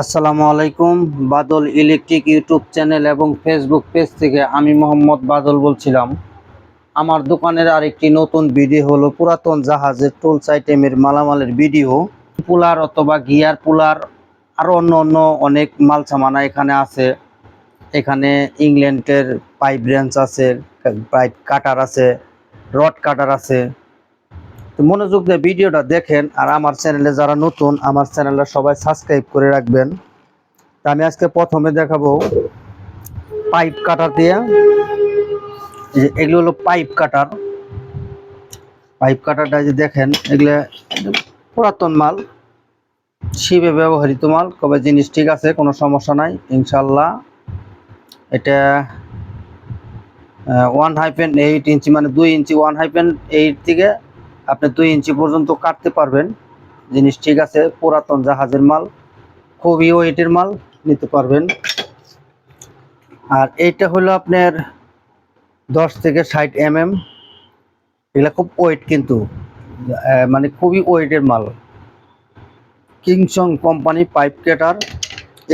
আসসালামু আলাইকুম। Badal electric YouTube channel এবং ফেসবুক পেজ থেকে আমি মোহাম্মদ বাদল বলছিলাম। আমার দোকানের আরেকটি নতুন ভিডিও হলো পুরাতন জাহাজের টুলস আইটেমের মালামালের ভিডিও। পুলার অথবা গিয়ার পুলার আরও অন্য অন্য অনেক মাল সামানা এখানে আছে। এখানে ইংল্যান্ডের পাইপ ব্রেঞ্চ আছে পাইপ কাটার আছে রড কাটার আছে। মনোযোগ দিয়ে ভিডিওটা দেখেন আর আমার চ্যানেলে যারা নতুন, আমার চ্যানেলটা সবাই সাবস্ক্রাইব করে রাখবেন। তা আমি আজকে প্রথমে দেখাবো পাইপ কাটার দিয়ে। যে এগুলো হলো পাইপ কাটার। পাইপ কাটারটা যে দেখেন, এগুলো পুরাতন মাল, শিবে ব্যবহৃত মাল। কবে জিনিস ঠিক আছে, কোনো সমস্যা নাই ইনশাল্লাহ এটা ওয়ান হাইপেন এইট ইঞ্চি মানে দুই ইঞ্চি ওয়ান হাইপেন এইট থেকে আপনি দুই ইঞ্চি পর্যন্ত কাটতে পারবেন। জিনিস ঠিক আছে, পুরাতন জাহাজের মাল, খুবই ওয়েটের মাল, নিতে পারবেন। আর এইটা হলো আপনার দশ থেকে ষাট এম এম এগুলো খুব ওয়েট কিন্তু মানে খুবই ওয়েটের মাল। কিংসং কোম্পানি পাইপ কেটার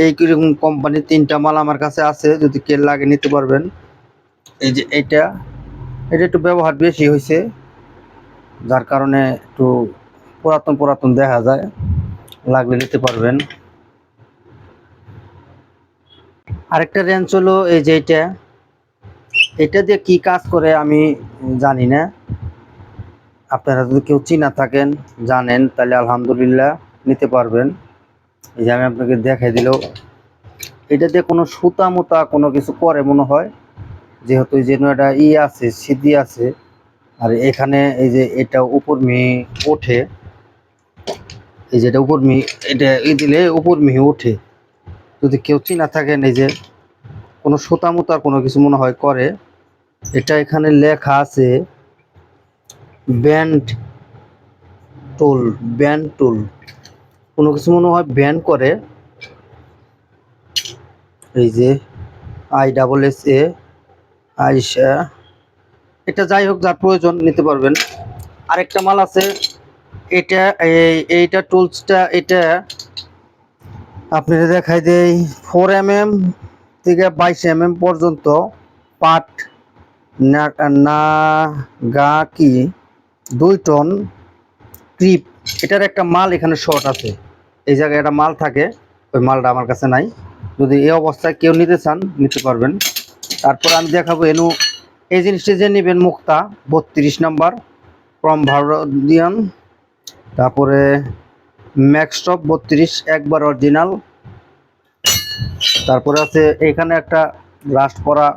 এই কীরকম কোম্পানি তিনটা মাল আমার কাছে আছে, যদি কে লাগে নিতে পারবেন। এই যে এটা এটা একটু ব্যবহার বেশি হয়েছে। যার কারণে একটু পুরাতন পুরাতন দেখা যায়, লাগলে নিতে পারবেন। আরেকটা রেঞ্জ হলো এই যে এটা। এটা দিয়ে কি কাজ করে আমি জানি না। আপনারা যদি কেউ চিনা থাকেন, জানেন, তাহলে আলহামদুলিল্লাহ নিতে পারবেন। এই যে আমি আপনাকে দেখাই দিল। এটা দিয়ে কোনো সুতা মুতা কোনো কিছু করে মনে হয়? যেহেতু এই যে এটা ই আছে, সিদ্ধি আছে আর এখানে এই যে এটা উপর মিহি ওঠে, এই যেটা উপর মিহি এটা ই দিলে উপর মিহি ওঠে। যদি কেউ চিনা থাকেন, এই যে কোনো সুতা মুতার কোনো কিছু মনে হয় করে, এটা এখানে লেখা আছে, ব্যান্ড টুল ব্যান্ড টুল। কোনো কিছু মনে হয় ব্যান্ড করে, এই যে আই ডাবল এস এ আইসা এটা যাই হোক, যার প্রয়োজন নিতে পারবেন। আরেকটা মাল আছে, এটা এই, এইটা টুলসটা, এটা আপনাদের দেখাই দেই ফোর এম এম থেকে বাইশ এম এম পর্যন্ত পাট, না না, গা, কি, দুই টন ক্রিপ। এটার একটা মাল এখানে শর্ট আছে। এই জায়গায় একটা মাল থাকে, ওই মালটা আমার কাছে নাই। যদি এই অবস্থায় কেউ নিতে চান, নিতে পারবেন। তারপর আমি দেখাবো এনু এই জিনিসটি যে নেবেন মুক্তা, বত্রিশ নাম্বার ফ্রম ভারদিয়ান তারপরে ম্যাক্সটপ বত্রিশ, একবার অরিজিনাল তারপরে আছে এখানে একটা লাস্ট পরা,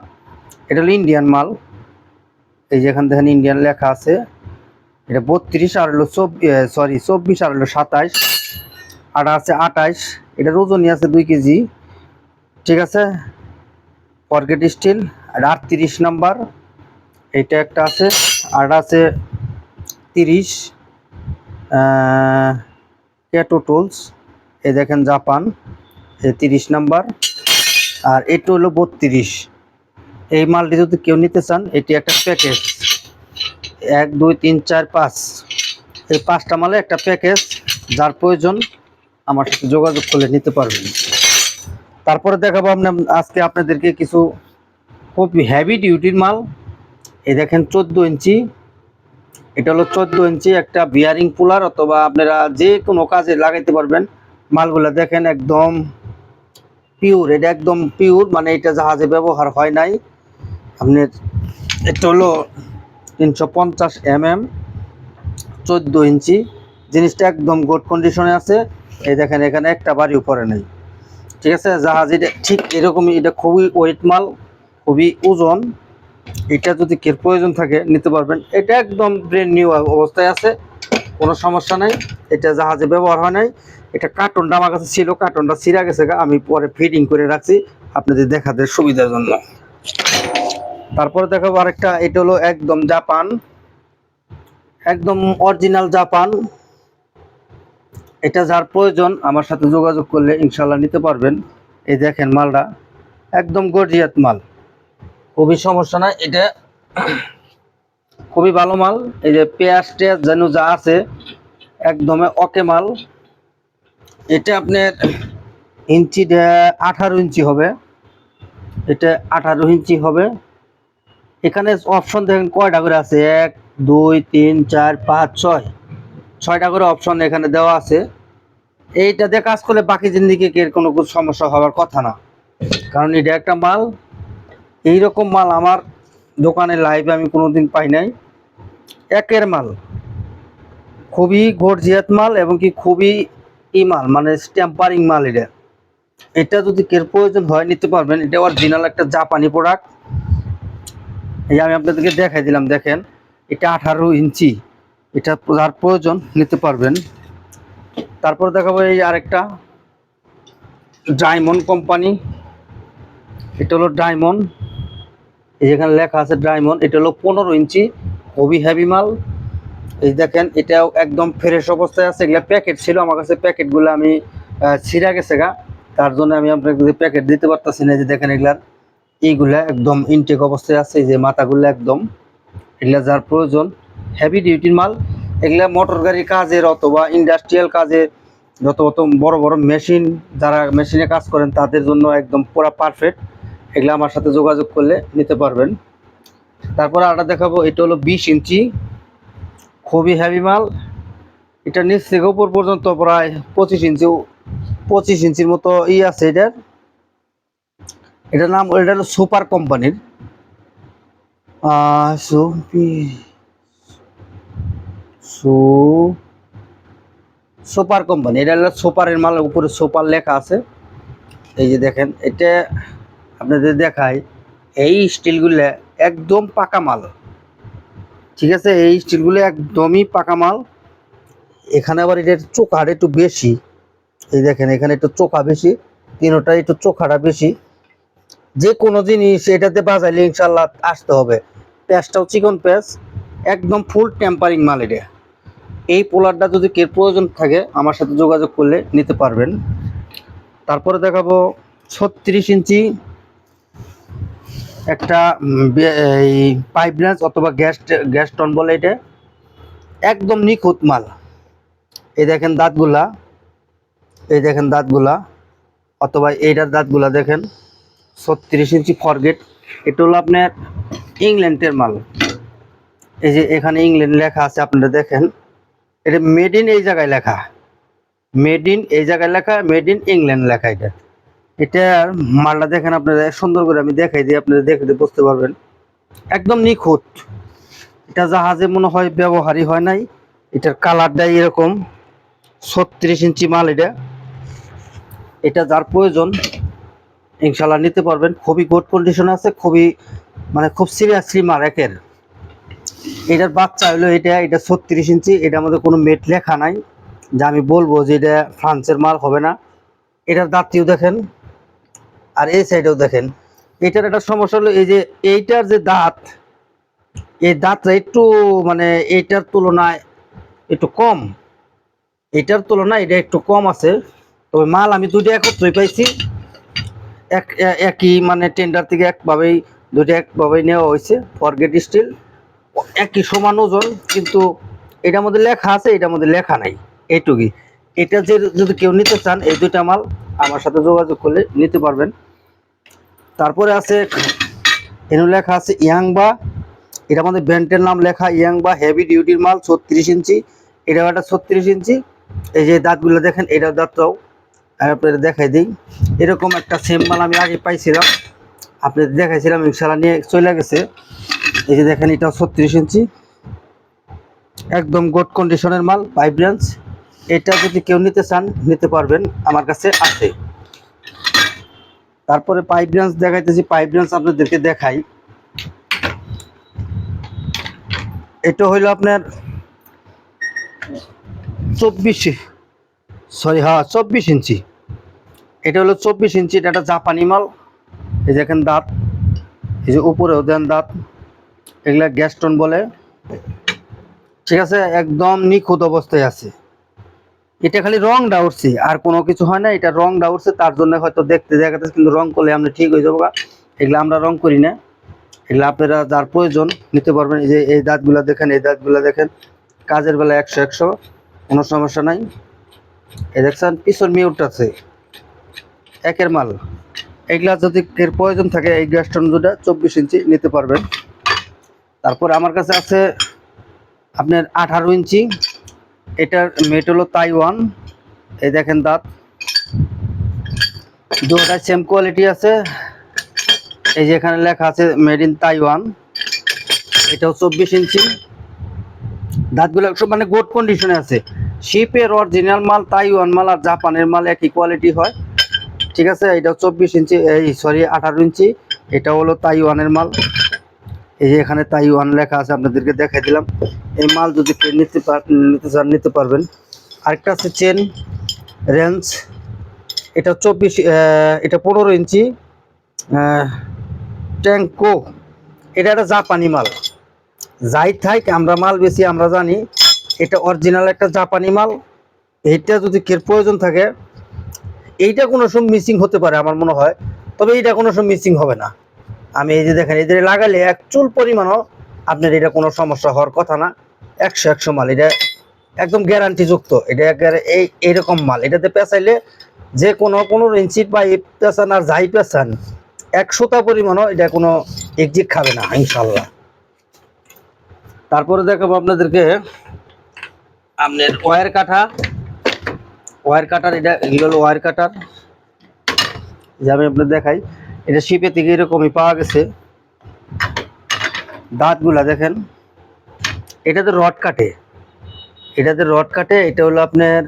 এটা হলো ইন্ডিয়ান মাল। এই যে এখান দেখেন ইন্ডিয়ান লেখা আছে, এটা বত্রিশ আর হলো সরি চব্বিশ আর হলো সাতাইশ। আর আছে আটাইশ এটা ওজনই আছে দুই কেজি। ঠিক আছে? ফরগেট স্টিল আর আটত্রিশ নাম্বার। এটা একটা আছে, আর আছে তিরিশ ক্যাটো টুলস এ দেখেন জাপান এ তিরিশ নাম্বার, আর এটা হলো বত্রিশ। এই মালটি যদি কেউ নিতে চান, এটি একটা প্যাকেজ এক, দুই, তিন, চার, পাঁচ। এই পাঁচটা মালে একটা প্যাকেজ যার প্রয়োজন আমার সাথে যোগাযোগ করলে নিতে পারবেন। তারপরে দেখাবো আপনি, আজকে আপনাদেরকে কিছু খুব হেভি ডিউটির মাল এই দেখেন চোদ্দ ইঞ্চি। এটা হলো চোদ্দ ইঞ্চি একটা বিয়ারিং পুলার অথবা আপনারা যে কোনো কাজে লাগাইতে পারবেন। মালগুলো দেখেন একদম পিওর এটা একদম পিওর মানে এটা জাহাজে ব্যবহার হয় নাই। আপনি এটা হলো তিনশো পঞ্চাশ এম এম চোদ্দ ইঞ্চি। জিনিসটা একদম গুড কন্ডিশনে আছে। এই দেখেন এখানে একটা বাড়ি উপরে নেই। ঠিক আছে? জাহাজ এটা ঠিক এরকমই, এটা খুবই ওয়েট মাল, খুবই ওজন। এটা যদি কের প্রয়োজন থাকে, নিতে পারবেন। এটা একদম ব্রেন নিউ অবস্থায় আছে, কোনো সমস্যা নাই। এটা জাহাজে ব্যবহার হয় নাই। এটা কার্টনটা আমার কাছে ছিল কার্টনটা ছিঁড়া গেছে আমি পরে ফিটিং করে রাখছি আপনাদের দেখাতে সুবিধার জন্য। তারপরে দেখাবো আরেকটা, এটা হলো একদম জাপান। একদম অরিজিনাল জাপান। এটা যার প্রয়োজন, আমার সাথে যোগাযোগ করলে ইনশাল্লাহ নিতে পারবেন। এই দেখেন মালটা, একদম গর্জিয়াত মাল। খুবই সমস্যা নাই, এটা খুবই ভালো মাল। এই যে পেঁয়াজ টেয়াজ যেন যা আছে, একদমে ওকে মাল। এটা আপনার ইঞ্চিটা আঠারো ইঞ্চি হবে। এটা আঠারো ইঞ্চি হবে। এখানে অপশন দেখেন কয়টা করে আছে? এক, দুই, তিন, চার, পাঁচ, ছয়। ছয়টা করে অপশন এখানে দেওয়া আছে। এইটা দিয়ে কাজ করলে বাকি জিন্দিগি এর কোনো সমস্যা হওয়ার কথা না। কারণ এটা একটা মাল এইরকম মাল আমার দোকানে লাইভে আমি কোনোদিন পাই নাই। একের মাল। খুবই গর্জিয়াত মাল এবং কি খুবই ই মাল মানে স্ট্যাম্পারিং মাল এটা। এটা যদি কের প্রয়োজন হয় নিতে পারবেন। এটা অরিজিনাল একটা জাপানি প্রোডাক্ট এই আমি আপনাদেরকে দেখাই দিলাম, দেখেন। এটা আঠারো ইঞ্চি। এটা যার প্রয়োজন নিতে পারবেন। তারপর দেখাবো এই আরেকটা। ডায়মন্ড কোম্পানি এটা হলো ডায়মন্ড এই যেখানে লেখা আছে ডায়মন্ড, এটা হলো পনেরো ইঞ্চি খুবই হেভি মাল। এই দেখেন, এটাও একদম ফ্রেশ অবস্থায় আছে। এগুলা প্যাকেট ছিল, আমার কাছে প্যাকেটগুলো আমি ছিঁড়া গেছে গা। তার জন্য আমি আপনাকে প্যাকেট দিতে পারতাছি না যে দেখেন এগুলার, এইগুলা একদম ইনটেক অবস্থায় আছে যে মাথাগুলো একদম। এগুলা যার প্রয়োজন হেভি ডিউটির মাল। এগুলা মোটর গাড়ির কাজের অথবা ইন্ডাস্ট্রিয়াল কাজে যত যত বড় বড় মেশিন যারা মেশিনে কাজ করেন, তাদের জন্য একদম পুরা পারফেক্ট এগুলো আমার সাথে যোগাযোগ করলে নিতে পারবেন। তারপরে আরেকটা দেখাবো, এটা হলো বিশ ইঞ্চি। খুবই হেভি মাল। এটা নিচ থেকে উপর পর্যন্ত প্রায় পঁচিশ ইঞ্চি, পঁচিশ ইঞ্চির মতো ই আছে এটার। এটার নাম, এটা হলো সুপার কোম্পানির। Super company. এটা হলো সুপারের মাল উপরে সুপার লেখা আছে। এই যে দেখেন, এটা আপনাদের দেখায় এই স্টিলগুলো একদম পাকা মাল। ঠিক আছে? এই স্টিলগুলো একদমই পাকা মাল। এখানে আবার এটার চোখাটা একটু বেশি। এই দেখেন, এখানে একটু চোখা বেশি তিনোটা একটু চোখাটা বেশি। যে কোনো জিনিস এটাতে বাজাইলে ইনশাল্লাহ আসতে হবে। প্যাঁচটাও চিকন প্যাঁচ, একদম ফুল টেম্পারিং মাল এটা। এই পোলারটা যদি কে প্রয়োজন থাকে, আমার সাথে যোগাযোগ করলে নিতে পারবেন। তারপরে দেখাবো, ছত্রিশ ইঞ্চি একটা এই পাইপ ব্রাঞ্চ অথবা গ্যাস গ্যাস টন বলে এটা। একদম নিখুঁত মাল। এই দেখেন দাঁতগুলা। এই দেখেন দাঁতগুলা। অথবা এইটার দাঁতগুলা দেখেন। ছত্রিশ ইঞ্চি ফরগেট। এটা হলো আপনার ইংল্যান্ডের মাল। এই যে এখানে ইংল্যান্ড লেখা আছে, আপনারা দেখেন। এটা মেড ইন এই জায়গায় লেখা। মেড ইন এই জায়গায় লেখা মেড ইন ইংল্যান্ড লেখা এটা। এটার মালটা দেখেন আপনারা, সুন্দর করে আমি দেখাই দিই, আপনারা দেখে দিয়ে বুঝতে পারবেন। একদম নিখুঁত। এটা জাহাজে মনে হয় ব্যবহারই হয় নাই। এটার কালারটাই এরকম। ছত্রিশ ইঞ্চি মাল এটা। এটা যার প্রয়োজন ইনশাল্লাহ নিতে পারবেন। খুবই গুড কন্ডিশন আছে, খুবই মানে খুব সিরিয়াসলি মাল একের। এটার বাচ্চা হলো এটা এটা ছত্রিশ ইঞ্চি এটা মধ্যে কোনো মেট লেখা নাই। যে আমি বলব যে এটা ফ্রান্সের মাল হবে না। এটার দাঁতটিও দেখেন আর এই সাইডেও দেখেন, এটার একটা সমস্যা হলো এই যে এইটার যে দাঁত, এই দাঁতটা একটু মানে এইটার তুলনায় একটু কম। এটার তুলনায় এটা একটু কম আছে, তবে মাল আমি দুটো একত্রই পাইছি। এক, একই মানে টেন্ডার থেকে একভাবেই দুটো একভাবেই নেওয়া হয়েছে ফরগেট স্টিল একই সমান ওজন, কিন্তু এটার মধ্যে লেখা আছে, এটার মধ্যে লেখা নাই, এইটুকুই। এটা যে যদি কেউ নিতে চান, এই দুইটা মাল আমার সাথে যোগাযোগ করলে নিতে পারবেন। তারপরে আছে এনু লেখা আছে ইয়াংবা। এটা আমাদের ব্র্যান্ডের নাম লেখা ইয়াংবা হেভি ডিউটির মাল, ছত্রিশ ইঞ্চি। এটা একটা ছত্রিশ ইঞ্চি। এই যে দাঁতগুলো দেখেন এটার দাঁতটাও আপনাদের দেখাই দিই। এরকম একটা সেম মাল আমি আগে পাইছিলাম। আপনাদের দেখাইছিলাম ইনশাল্লাহ নিয়ে চলে গেছে। এই যে দেখেন এটা ছত্রিশ ইঞ্চি। একদম গুড কন্ডিশনের মাল ব্রাঞ্চ এটা যদি কেউ নিতে চান, নিতে পারবেন। আমার কাছে আছে। তারপরে পাইপ ব্রাঞ্চ দেখাইতেছি পাইপ ব্রাঞ্চ আপনাদেরকে দেখাই। এটা হইল আপনার চব্বিশ সরি হ্যাঁ চব্বিশ ইঞ্চি। এটা হলো চব্বিশ ইঞ্চি, এটা একটা জাপানি মাল। এই দেখেন দাঁত, এই যে উপরেও দেন দাঁত। এগুলা গ্যাস্টন বলে। ঠিক আছে, একদম নিখুঁত অবস্থায় আছে। এটা খালি রংটা উঠছে আর কোনো কিছু হয় না, এটা রংটা উঠছে তার জন্য হয়তো দেখতে দেখাতে কিন্তু রং করলে আমরা ঠিক হয়ে যাব এগুলো আমরা রং করি না। এগুলো আপনারা যার প্রয়োজন নিতে পারবেন, এই যে এই দাঁতগুলো দেখেন, এই দাঁতগুলো দেখেন, কাজের বেলা একশো একশো, কোনো সমস্যা নাই। এই দেখছেন, পিছন মিউট আছে, একের মাল। এই গ্লাস যদি এর প্রয়োজন থাকে, এই গ্লাসটা দুটা চব্বিশ ইঞ্চি নিতে পারবেন। তারপর আমার কাছে আছে আপনার আঠারো ইঞ্চি এটার মেট হলো তাইওয়ান। এই দেখেন দাঁত। দুটা সেম কোয়ালিটি আছে। এই যে এখানে লেখা আছে মেড ইন তাইওয়ান। এটাও চব্বিশ ইঞ্চি। দাঁতগুলো সব মানে গুড কন্ডিশনে আছে। শিপের অরিজিনাল মাল তাইওয়ান মাল আর জাপানের মাল একই কোয়ালিটি হয়। ঠিক আছে? এটাও চব্বিশ ইঞ্চি, এই সরি আঠারো ইঞ্চি। এটা হলো তাইওয়ানের মাল। এই যে এখানে তাইওয়ান লেখা আছে, আপনাদেরকে দেখাই দিলাম। এই মাল যদি নিতে নিতে চান, নিতে পারবেন। আরেকটা আছে চেন রেঞ্জ এটা চব্বিশ এটা পনেরো ইঞ্চি ট্যাঙ্কো এটা একটা জাপানি মাল। যাই থাক, আমরা মাল বেশি, আমরা জানি। এটা অরিজিনাল একটা জাপানি মাল। এইটা যদি কের প্রয়োজন থাকে, এইটা কোনো সময় মিসিং হতে পারে, আমার মনে হয়। তবে এইটা কোনো সময় মিসিং হবে না। আমি এই যে দেখেন, এদের লাগালে এক চুল পরিমাণও আপনার এটা কোনো সমস্যা হওয়ার কথা না। একশো একশো মাল, এটা একদম গ্যারান্টিযুক্ত। এটা এই, এইরকম মাল। এটাতে পেঁচাইলে যে কোনো কোনো ইঞ্চি বা পেঁচান আর যাই পেঁচান একশোটা পরিমাণও এটা কোনো একজিক খাবে না ইনশাল্লাহ তারপরে দেখাবো আপনাদেরকে আপনার ওয়ার কাঠা। ওয়ার কাটার এটা এগুলো ওয়ার কাটার যে আমি আপনার দেখাই এটা শিপে থেকে এরকমই পাওয়া গেছে। দাঁতগুলা দেখেন। এটাতে রড কাটে। এটা এটাতে রড কাটে, এটা হলো আপনার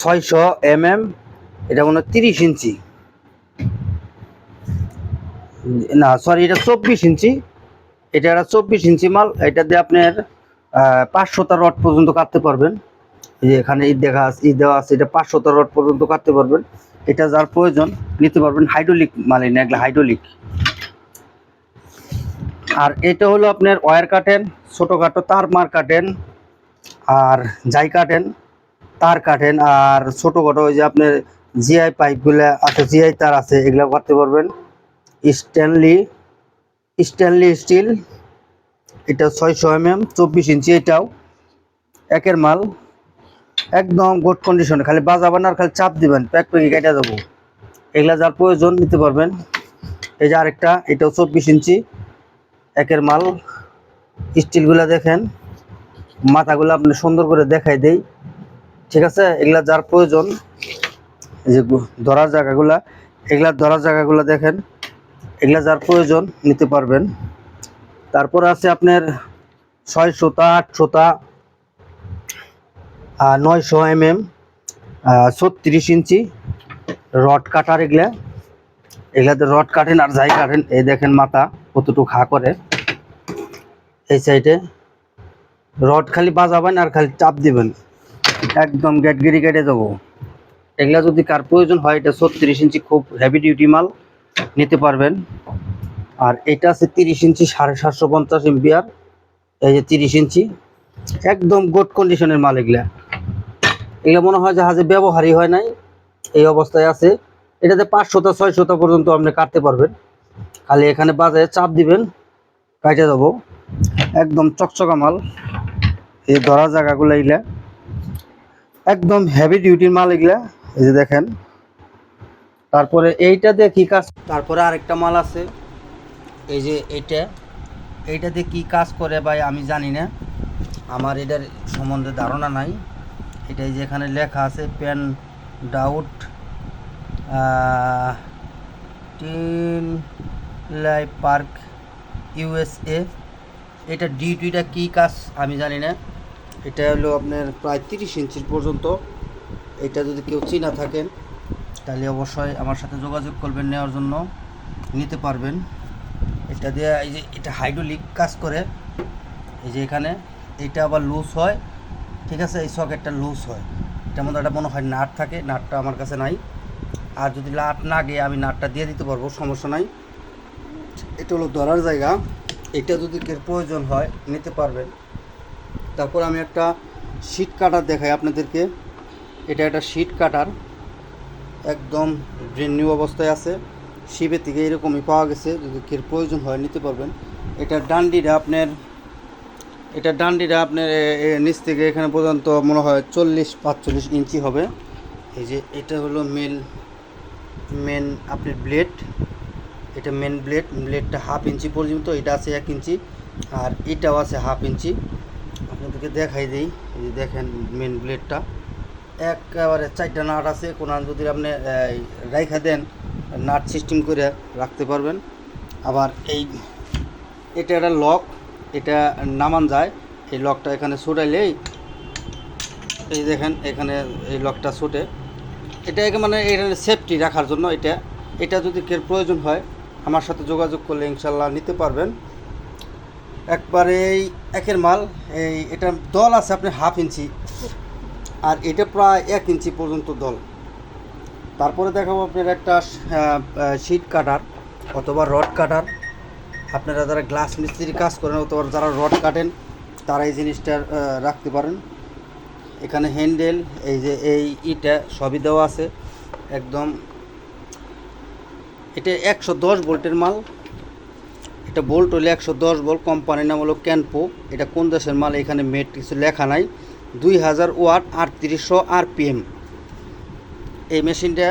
ছয়শো এম এম এটা মনে তিরিশ ইঞ্চি। না সরি এটা চব্বিশ ইঞ্চি। এটা একটা চব্বিশ ইঞ্চি মাল, এটা দিয়ে আপনার পাঁচশোটা রড পর্যন্ত কাটতে পারবেন। এখানে ঈদ দেখা আছে, ঈদ দেওয়া আছে, এটা পাঁচশোটা রড পর্যন্ত কাটতে পারবেন। এটা যার প্রয়োজন, নিতে পারবেন হাইড্রোলিক মালিন এগুলো হাইড্রোলিক আর এটা হলো আপনার ওয়ার কাটেন ছোটোখাটো তার মার কাটেন আর যাই কাটেন তার কাটেন আর ছোটোখাটো ওই যে আপনার জিআই পাইপগুলো আছে জিআই তার আছে, এগুলো করতে পারবেন। স্ট্যানলি স্ট্যানলি স্টিল এটা ছয়শো এম এম চব্বিশ ইঞ্চি এটাও। একের মাল একদম গুড কন্ডিশনে খালি বাজাবেন আর খালি চাপ দিবেন, প্যাক প্যাকে কেটে দেবো। এগুলা যার প্রয়োজন নিতে পারবেন। এই যে আরেকটা, এটাও চব্বিশ ইঞ্চি। একের মাল, স্টিলগুলা দেখেন। মাথাগুলো আপনি সুন্দর করে দেখাই দেই। ঠিক আছে? এগুলা যার প্রয়োজন যে ধরার জায়গাগুলা, এগুলা ধরার জায়গাগুলো দেখেন। এগুলা যার প্রয়োজন, নিতে পারবেন। তারপর আছে আপনার ছয় সুতা আট আটশোটা নয়শো এম এম ছত্রিশ ইঞ্চি রড কাটার এগুলা। এগুলাতে রড কাটেন আর যাই কাটেন, এই দেখেন মাথা কতটুকু খা করে। এই সাইডে রড খালি বাজাবেন আর খালি চাপ দিবেন। একদম গেটগিরি কেটে দেবো এগুলা যদি কার প্রয়োজন হয়, এটা ছত্রিশ ইঞ্চি খুব হেভি ডিউটি মাল নিতে পারবেন। আর এটা আছে তিরিশ ইঞ্চি সাড়ে সাতশো পঞ্চাশ এমপিআর। এই যে তিরিশ ইঞ্চি, একদম গুড কন্ডিশনের মাল এগুলা। এগুলো মনে হয় জাহাজে ব্যবহারই হয় নাই। এই অবস্থায় আছে। এটাতে পাঁচশোটা ছয়শোটা পর্যন্ত আপনি কাটতে পারবেন। খালি এখানে বাজারে চাপ দিবেন কাটে দেবো। একদম চকচকা মাল। এই ধরা জায়গাগুলো এগুলা একদম হেভি ডিউটির মাল এগুলা। এই যে দেখেন। তারপরে এইটা দিয়ে কি কাজ তারপরে আরেকটা মাল আছে। এই যে এইটা। এইটা দিয়ে কি কাজ করে ভাই আমি জানি না। আমার এটার সম্বন্ধে ধারণা নাই। এটা এই যে এখানে লেখা আছে পেন ডাউট টিন লাই পার্ক ইউএসএ এটা ডিউটিটা কি কাজ আমি জানি না। এটা হলো আপনার প্রায় তিরিশ ইঞ্চির পর্যন্ত। এটা যদি কেউ চিনা থাকেন, তাহলে অবশ্যই আমার সাথে যোগাযোগ করবেন নেওয়ার জন্য। নিতে পারবেন। এটা দিয়ে এই যে এটা হাইড্রোলিক কাজ করে। এই যে এখানে, এটা আবার লুজ হয়। ঠিক আছে, এই সকেটটা লুজ হয়। এটার মধ্যে একটা মনে হয় নাট থাকে, নাটটা আমার কাছে নাই। আর যদি নাট না গিয়ে আমি নাটটা দিয়ে দিতে পারব, সমস্যা নাই। এটা হলো ধরার জায়গা। এটা যদি কেউ প্রয়োজন হয়, নিতে পারবেন। তারপর আমি একটা শিট কাটার দেখাই আপনাদেরকে। এটা একটা শিট কাটার একদম ব্রেন নিউ অবস্থায় আছে। শিবের থেকে এরকমই পাওয়া গেছে। যদি কেউ প্রয়োজন হয়, নিতে পারবেন। এটা ডান্ডিটা আপনার এটা ডান্ডিটা আপনার নিচ থেকে এখানে পর্যন্ত মনে হয় চল্লিশ পাঁচচল্লিশ ইঞ্চি হবে। এই যে এটা হলো মেল মেন আপনার ব্লেড এটা মেন ব্লেড ব্লেডটা হাফ ইঞ্চি পর্যন্ত, এটা আছে এক ইঞ্চি, আর এটাও আছে হাফ ইঞ্চি। আপনাদেরকে দেখাই দিই, এই যে দেখেন মেন ব্লেডটা একেবারে চারটা নাট আছে, কোনো যদি আপনি রাইখা দেন, নাট সিস্টেম করে রাখতে পারবেন। আবার এই, এটা একটা লক এটা নামান যায়, এই লকটা এখানে ছুটাইলেই এই দেখেন এখানে এই লকটা ছুটে। এটা মানে এখানে সেফটি রাখার জন্য এটা। এটা যদি কেউ প্রয়োজন হয়, আমার সাথে যোগাযোগ করলে ইনশাল্লাহ নিতে পারবেন। একবারে এই একের মাল, এই এটা দল আছে আপনি হাফ ইঞ্চি, আর এটা প্রায় এক ইঞ্চি পর্যন্ত দল। তারপরে দেখাবো আপনার একটা শিট কাটার অথবা রড কাটার আপনারা যারা গ্লাস মিস্ত্রি কাজ করেন অথবা যারা রড কাটেন, তারা এই জিনিসটা রাখতে পারেন। এখানে হ্যান্ডেল এই যে এই ইটা সবই দেওয়া আছে। একদম, এটা একশো দশ ভোল্টের মাল। এটা বোল্ট হলে একশো দশ বোল্ট কোম্পানির নাম হলো ক্যানপো এটা কোন দেশের মাল? এখানে মেট কিছু লেখা নাই। দুই হাজার ওয়াট, আটত্রিশশো আরপিএম। এই মেশিনটা,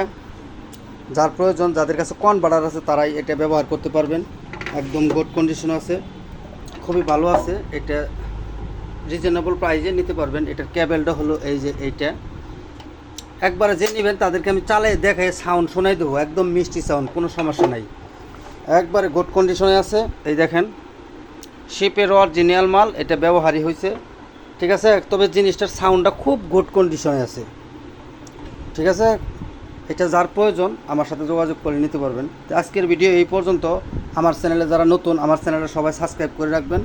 যার প্রয়োজন, যাদের কাছে কনভার্টার আছে, তারাই এটা ব্যবহার করতে পারবেন। একদম গুড কন্ডিশন আছে। খুবই ভালো আছে। এটা রিজনেবল প্রাইজে নিতে পারবেন। এটার ক্যাবেলটা হলো এই যে এইটা। একবারে যে নেবেন তাদেরকে আমি চালাই দেখাই সাউন্ড শোনাই দেবো। একদম মিষ্টি সাউন্ড কোনো সমস্যা নাই। একবারে গুড কন্ডিশনে আছে। এই দেখেন শিপের অরিজিনাল মাল, এটা ব্যবহারই হয়েছে। ঠিক আছে? তবে জিনিসটার সাউন্ডটা খুব গুড কন্ডিশনে আছে। ঠিক আছে? এটা যার প্রয়োজন, আমার সাথে যোগাযোগ করে নিতে পারবেন। তো আজকের ভিডিও এই পর্যন্ত। আমার চ্যানেলে যারা নতুন, আমার চ্যানেলে সবাই সাবস্ক্রাইব করে রাখবেন।